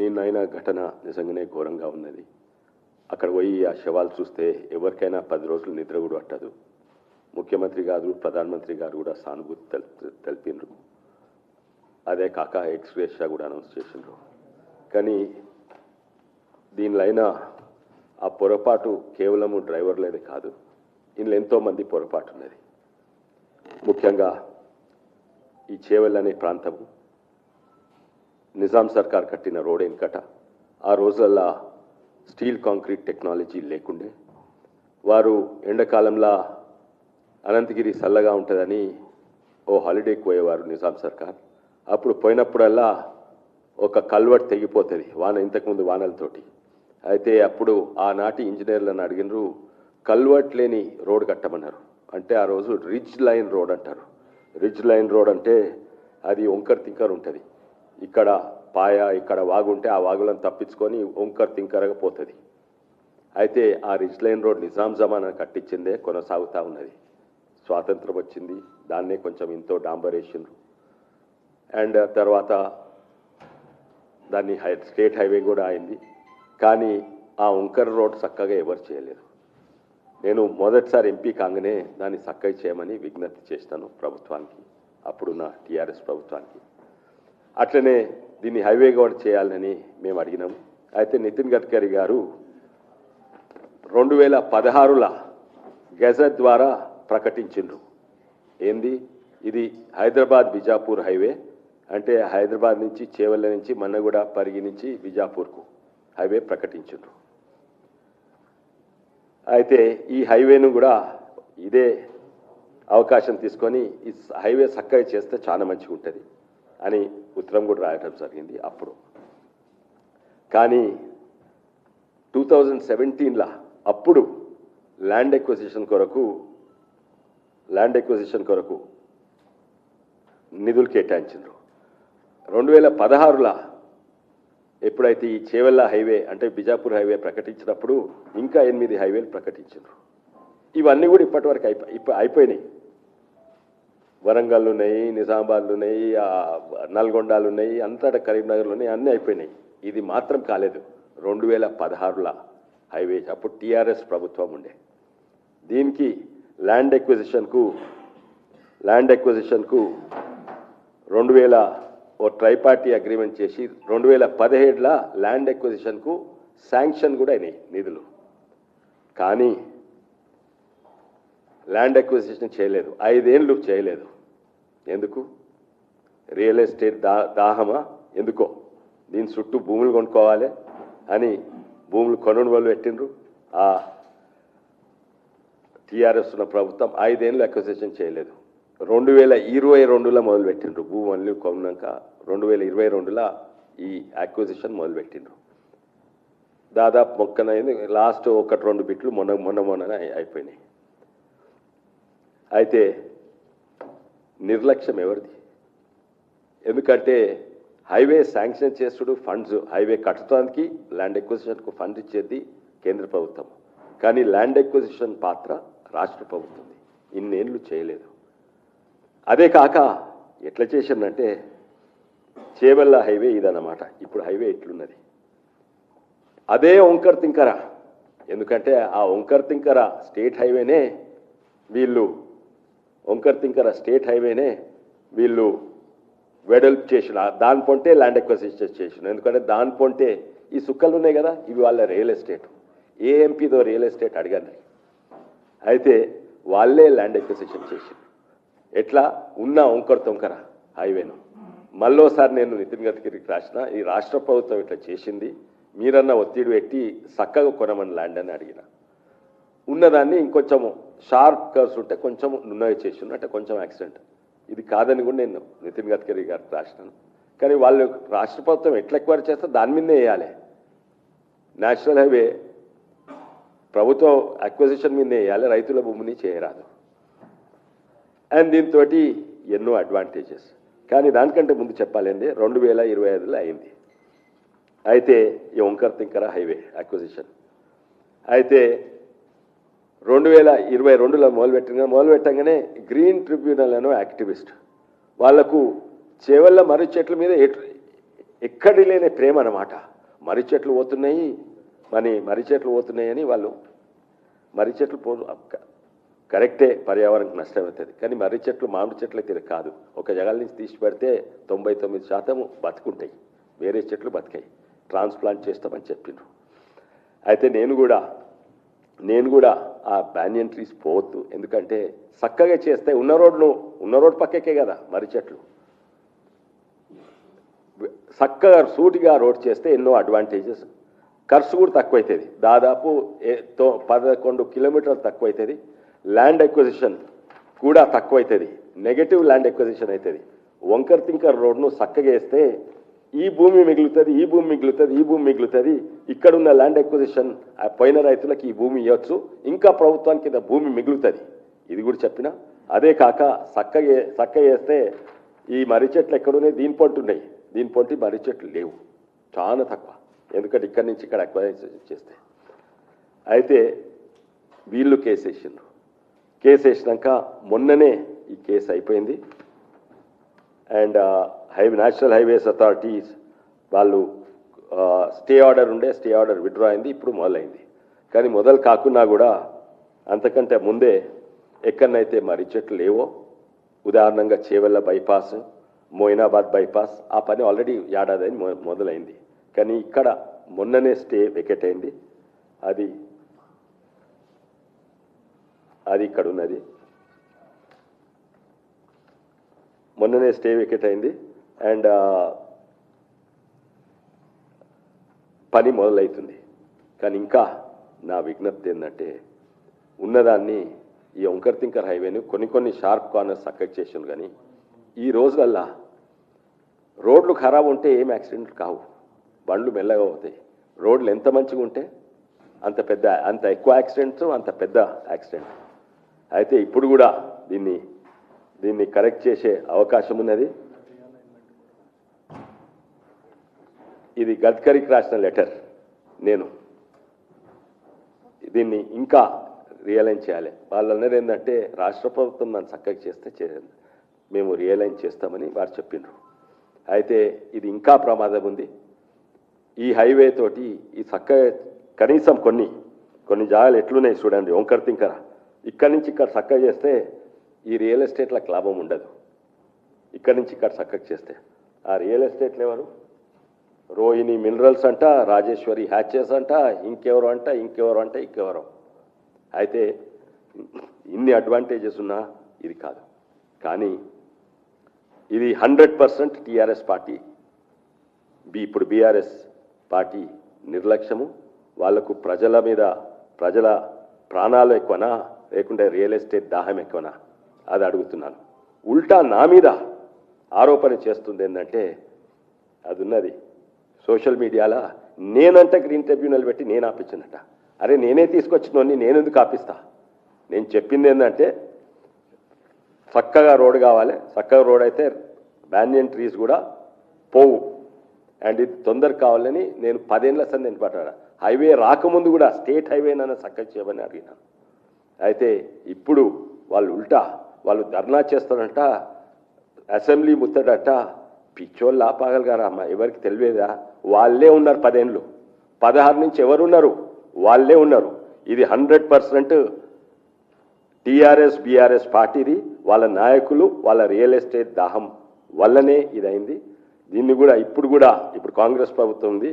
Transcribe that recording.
నిన్నైన ఘటన నిజంగానే ఘోరంగా ఉన్నది. అక్కడ పోయి ఆ శవాలు చూస్తే ఎవరికైనా పది రోజులు నిద్ర కూడా పట్టదు. ముఖ్యమంత్రి గారు ప్రధానమంత్రి గారు కూడా సానుభూతి తెల్ తెలిపినరు అదే కాక ఎక్స్గ్రేషియా కూడా అనౌన్స్ చేసిండ్రు. కానీ దీనిలో ఆ పొరపాటు కేవలము డ్రైవర్లేదే కాదు ఇందులో ఎంతోమంది పొరపాటు ఉన్నది ముఖ్యంగా ఈ చేవల్ అనే ప్రాంతము నిజాం సర్కార్ కట్టిన రోడ్ వెనుకట ఆ రోజుల్లో స్టీల్ కాంక్రీట్ టెక్నాలజీ లేకుండే వారు ఎండాకాలంలో అనంతగిరి చల్లగా ఉంటుందని ఓ హాలిడేకి పోయేవారు నిజాం సర్కార్. అప్పుడు పోయినప్పుడల్లా ఒక కల్వర్ట్ తెగిపోతుంది వాన ఇంతకుముందు వానలతోటి. అయితే అప్పుడు ఆనాటి ఇంజనీర్లను అడిగినరు కల్వర్ట్ లేని రోడ్ కట్టమన్నారు. అంటే ఆ రోజు రిజ్ లైన్ రోడ్ అంటారు. రిజ్ లైన్ రోడ్ అంటే అది ఒంకర్ తింకర్ ఉంటుంది. ఇక్కడ పాయ ఇక్కడ వాగుంటే ఆ వాగులను తప్పించుకొని ఒంకర్ తింకరగా పోతుంది. అయితే ఆ రిజ్ లైన్ రోడ్ నిజాం జమానా కట్టించిందే కొనసాగుతూ ఉన్నది. స్వాతంత్రం వచ్చింది దాన్నే కొంచెం ఇంతో డాంబరేషన్లు అండ్ తర్వాత దాన్ని హై స్టేట్ హైవే కూడా అయింది. కానీ ఆ ఉంకర్ రోడ్ చక్కగా ఎవరు చేయలేదు. నేను మొదటిసారి ఎంపీ కాగానే దాన్ని చక్కగా చేయమని విజ్ఞప్తి చేస్తాను ప్రభుత్వానికి అప్పుడున్న టీఆర్ఎస్ ప్రభుత్వానికి. అట్లనే దీన్ని హైవే కూడా చేయాలని మేము అడిగినాము. అయితే నితిన్ గడ్కరీ గారు రెండు వేల పదహారుల గెజెట్ ద్వారా ప్రకటించిండ్రు. ఏంది? ఇది హైదరాబాద్ బిజాపూర్ హైవే అంటే హైదరాబాద్ నుంచి చేవల్ల నుంచి మన్నగూడ పరిగి నుంచి బిజాపూర్కు హైవే ప్రకటించిండ్రు. అయితే ఈ హైవేను కూడా ఇదే అవకాశం తీసుకొని ఈ హైవే చక్కగా చేస్తే చాలా మంచిగా ఉంటుంది అని ఉత్తరం కూడా రాయడం జరిగింది అప్పుడు. కానీ టూ థౌజండ్ సెవెంటీన్లో అప్పుడు ల్యాండ్ ఎక్విజిషన్ కొరకు ల్యాండ్ ఎక్విజిషన్ కొరకు నిధులు కేటాయించారు రెండు వేల పదహారులో ఎప్పుడైతే ఈ చేవెళ్ళ హైవే అంటే బిజాపూర్ హైవే ప్రకటించినప్పుడు ఇంకా ఎనిమిది హైవేలు ప్రకటించారు ఇవన్నీ కూడా ఇప్పటివరకు అయిపో ఇప్పుడు అయిపోయినాయి. వరంగల్ ఉన్నాయి నిజామాబాద్లు ఉన్నాయి నల్గొండలు ఉన్నాయి అంతటా కరీంనగర్లు ఉన్నాయి అన్నీ అయిపోయినాయి. ఇది మాత్రం కాలేదు. రెండు వేల పదహారులో హైవేస్ అప్పుడు టీఆర్ఎస్ ప్రభుత్వం ఉండే. దీనికి ల్యాండ్ ఎక్విజిషన్కు ల్యాండ్ ఎక్విజిషన్కు రెండు వేల ఓ ట్రైపార్టీ అగ్రిమెంట్ చేసి రెండు వేల పదిహేడులో ల్యాండ్ ఎక్విజిషన్కు శాంక్షన్ కూడా అయినాయి నిధులు. కానీ ల్యాండ్ అక్విజిషన్ చేయలేదు. ఐదేళ్ళు చేయలేదు. ఎందుకు? రియల్ ఎస్టేట్ దా దాహమా? ఎందుకో? దీని చుట్టూ భూములు కొనుక్కోవాలి అని భూములు కొనుగోలు పెట్టిండ్రు. ఆ టీఆర్ఎస్ ఉన్న ప్రభుత్వం ఐదేళ్ళు అక్విజిషన్ చేయలేదు. రెండు వేల ఇరవై రెండులో మొదలుపెట్టిండ్రు భూములు కొన్నాక రెండు వేల ఇరవై రెండులో ఈ అక్విజిషన్ మొదలుపెట్టిండ్రు దాదాపు మొక్కనైంది. లాస్ట్ ఒకటి రెండు బిట్లు మొన్న మొన్న మొన్న అయిపోయినాయి. అయితే నిర్లక్ష్యం ఎవరిది? ఎందుకంటే హైవే శాంక్షన్ చేసుడు ఫండ్స్ హైవే కట్టడానికి ల్యాండ్ ఎక్విజిషన్కు ఫండ్ ఇచ్చేది కేంద్ర ప్రభుత్వం. కానీ ల్యాండ్ ఎక్విజిషన్ పాత్ర రాష్ట్ర ప్రభుత్వంది ఇన్నేళ్ళు చేయలేదు. అదే కాక ఎట్లా చేసిందంటే చేవెళ్ళ హైవే ఇదన్నమాట. ఇప్పుడు హైవే ఎట్లున్నది అదే ఓంకర్ తింకర. ఎందుకంటే ఆ ఓంకర్ తింకర స్టేట్ హైవేనే వీళ్ళు ఓంకర్ తింకర స్టేట్ హైవేనే వీళ్ళు వెడల్పు చేసిన దాని పొంటే ల్యాండ్ ఎక్వసిషన్ చేసిన. ఎందుకంటే దాని పొంటే ఈ సుక్కలు ఉన్నాయి కదా ఇవి వాళ్ళ రియల్ ఎస్టేట్. ఏఎంపీతో రియల్ ఎస్టేట్ అడగండి. అయితే వాళ్ళే ల్యాండ్ ఎక్వసిషన్ చేసింది ఎట్లా? ఉన్న ఒంకర తొంకర హైవేను. మళ్ళోసారి నేను నితిన్ గడ్కరీకి రాసిన ఈ రాష్ట్ర ప్రభుత్వం ఇట్లా చేసింది మీరన్న ఒత్తిడి పెట్టి చక్కగా కొనమని ల్యాండ్ అని అడిగిన. ఉన్నదాన్ని ఇంకొంచెము షార్ప్ కర్స్ ఉంటే కొంచెం నున్నవి చేసిండు అంటే కొంచెం యాక్సిడెంట్. ఇది కాదని కూడా నేను నితిన్ గడ్కరీ గారు రాసినాను. కానీ వాళ్ళు రాష్ట్ర ప్రభుత్వం ఎట్లా ఎక్వైర్ చేస్తే దాని మీదే వేయాలి. నేషనల్ హైవే ప్రభుత్వం అక్విజిషన్ మీదే వేయాలి రైతుల భూమిని చేయరాదు. అండ్ దీంతో ఎన్నో అడ్వాంటేజెస్. కానీ దానికంటే ముందు చెప్పాలండి రెండు వేల ఇరవై ఐదులో అయింది. అయితే ఈ ఓంకర్ తింకర హైవే అక్విజిషన్. అయితే రెండు వేల ఇరవై రెండులో మొదలుపెట్టిన మొదలుపెట్టంగానే గ్రీన్ ట్రిబ్యునల్ అనే యాక్టివిస్ట్. వాళ్ళకు చేవల్ల మర్రి చెట్ల మీద ఎక్కడి లేని ప్రేమ అన్నమాట. మర్రి చెట్లు పోతున్నాయి మరి మర్రి చెట్లు పోతున్నాయని వాళ్ళు మర్రి చెట్లు పో కరెక్టే పర్యావరణకు నష్టం అవుతుంది. కానీ మర్రి చెట్లు మామిడి చెట్లు అయితే కాదు. ఒక జగల నుంచి తీసి పెడితే తొంభై తొమ్మిది శాతము బతుకుంటాయి. వేరే చెట్లు బతికాయి. ట్రాన్స్ప్లాంట్ చేస్తామని చెప్పిండ్రు. అయితే నేను కూడా నేను కూడా ఆ బ్యానియన్ ట్రీస్ పోవద్దు. ఎందుకంటే చక్కగా చేస్తే ఉన్న రోడ్లు ఉన్న రోడ్ పక్కకే కదా మర్రి చెట్లు. చక్కగా సూటిగా రోడ్ చేస్తే ఎన్నో అడ్వాంటేజెస్ ఖర్చు కూడా తక్కువ అవుతుంది దాదాపు ఏ- తో- పదకొండు కిలోమీటర్లు తక్కువ అవుతుంది ల్యాండ్ ఎక్విజిషన్ కూడా తక్కువ అవుతుంది నెగటివ్ ల్యాండ్ ఎక్విజిషన్ అవుతుంది వంకర్ తింకర్ రోడ్ను చక్కగా వేస్తే ఈ భూమి మిగులుతుంది ఈ భూమి మిగులుతుంది ఈ భూమి మిగులుతుంది. ఇక్కడ ఉన్న ల్యాండ్ ఎక్విజిషన్ ఆ పోయిన రైతులకు ఈ భూమి ఇవ్వచ్చు. ఇంకా ప్రభుత్వానికి కింద భూమి మిగులుతుంది. ఇది కూడా చెప్పిన. అదే కాక చక్కగా సక్క వేస్తే ఈ మర్రి చెట్లు ఎక్కడున్నాయి? దీని పొంటి ఉన్నాయి. దీని పొంటి మర్రి చెట్లు లేవు. చాలా తక్కువ. ఎందుకంటే ఇక్కడి నుంచి ఇక్కడ అక్వైజ్ చేస్తే. అయితే వీళ్ళు కేసు వేసిండ్రు కేసు వేసినాక మొన్ననే ఈ కేసు అయిపోయింది. And highway national highways authorities వాళ్ళు స్టే ఆర్డర్ ఉండే స్టే ఆర్డర్ విడ్రా అయింది ఇప్పుడు మొదలైంది. కానీ మొదలు కాకున్నా కూడా అంతకంటే ముందే ఎక్కడనైతే మరి చెట్లు లేవో ఉదాహరణంగా చేవెళ్ళ బైపాస్ మోయినాబాద్ బైపాస్ ఆ పని ఆల్రెడీ ఏడాది అని మొ- మొదలైంది. కానీ ఇక్కడ మొన్ననే స్టే వెకెట్ అయింది. అది అది ఇక్కడ ఉన్నది. మొన్ననే స్టే వికెట్ అయింది. అండ్ uh, పని మొదలవుతుంది కానీ ఇంకా నా విజ్ఞప్తి ఏంటంటే ఉన్నదాన్ని ఈ ఒంకర్ తింకర్ హైవేని కొన్ని కొన్ని షార్ప్ కార్నర్స్ సక్కట్ చేసాను కానీ ఈ రోజులల్లా రోడ్లు ఖరాబ్ ఉంటే ఏం యాక్సిడెంట్లు కావు. బండ్లు మెల్లగా అవుతాయి రోడ్లు ఎంత మంచిగా ఉంటే అంత పెద్ద అంత ఎక్కువ యాక్సిడెంట్స్ అంత పెద్ద యాక్సిడెంట్. అయితే ఇప్పుడు కూడా దీన్ని దీన్ని కరెక్ట్ చేసే అవకాశం ఉన్నది. ఇది గడ్కరీకి రాసిన లెటర్. నేను దీన్ని ఇంకా రియలైన్ చేయాలి. వాళ్ళు అన్నది ఏంటంటే రాష్ట్ర ప్రభుత్వం నన్ను చక్కగా చేస్తే చే- మేము రియలైన్ చేస్తామని వారు చెప్పిండ్రు. అయితే ఇది ఇంకా ప్రమాదం ఉంది. ఈ హైవే తోటి ఈ చక్క కనీసం కొన్ని కొన్ని జాగాలు ఎట్లున్నాయి చూడండి. ఓంకర్ తింకర. ఇక్కడి నుంచి ఇక్కడ చక్క చేస్తే ఈ రియల్ ఎస్టేట్లకు లాభం ఉండదు. ఇక్కడి నుంచి ఇక్కడ చక్కగా చేస్తే. ఆ రియల్ ఎస్టేట్లు ఎవరు? రోహిణి మినరల్స్ అంట రాజేశ్వరి హ్యాచెస్ అంట ఇంకెవరు అంట ఇంకెవరు అంట ఇంకెవరు. అయితే ఇన్ని అడ్వాంటేజెస్ ఉన్నా ఇది కాదు. కానీ ఇది hundred percent TRS party. B ఇప్పుడు బీఆర్ఎస్ పార్టీ నిర్లక్ష్యము. వాళ్ళకు ప్రజల మీద ప్రజల ప్రాణాలు ఎక్కువనా? లేకుంటే రియల్ ఎస్టేట్ దాహం ఎక్కువనా? అది అడుగుతున్నాను. ఉల్టా నా మీద ఆరోపణ చేస్తుంది ఏంటంటే అది ఉన్నది సోషల్ మీడియాలో నేనంట గ్రీన్ ట్రిబ్యునల్ పెట్టి నేను ఆపించినట అరే నేనే తీసుకొచ్చినోని నేను ఎందుకు ఆపిస్తా? నేను చెప్పింది ఏంటంటే చక్కగా రోడ్ కావాలి. చక్కగా రోడ్ అయితే బ్యాన్యన్ ట్రీస్ కూడా పోవు. అండ్ ఇది తొందర కావాలని నేను పదేళ్ళ సంది నేను పట్టాడు హైవే రాకముందు కూడా స్టేట్ హైవే నన్ను చక్కగా చేయమని అడిగినాను అయితే ఇప్పుడు వాళ్ళు ఉల్టా వాళ్ళు ధర్నా చేస్తారంట అసెంబ్లీ ముత్తడట పిచ్చోళ్ళు ఆపాగలగారా అమ్మ? ఎవరికి తెలియదా? వాళ్ళే ఉన్నారు పదేళ్ళు పదహారు నుంచి ఎవరు ఉన్నారు వాళ్ళే ఉన్నారు. ఇది హండ్రెడ్ పర్సెంట్ టీఆర్ఎస్ బీఆర్ఎస్ పార్టీది వాళ్ళ నాయకులు వాళ్ళ రియల్ ఎస్టేట్ దాహం వల్లనే ఇదైంది. దీన్ని కూడా ఇప్పుడు కూడా ఇప్పుడు కాంగ్రెస్ ప్రభుత్వం ఉంది.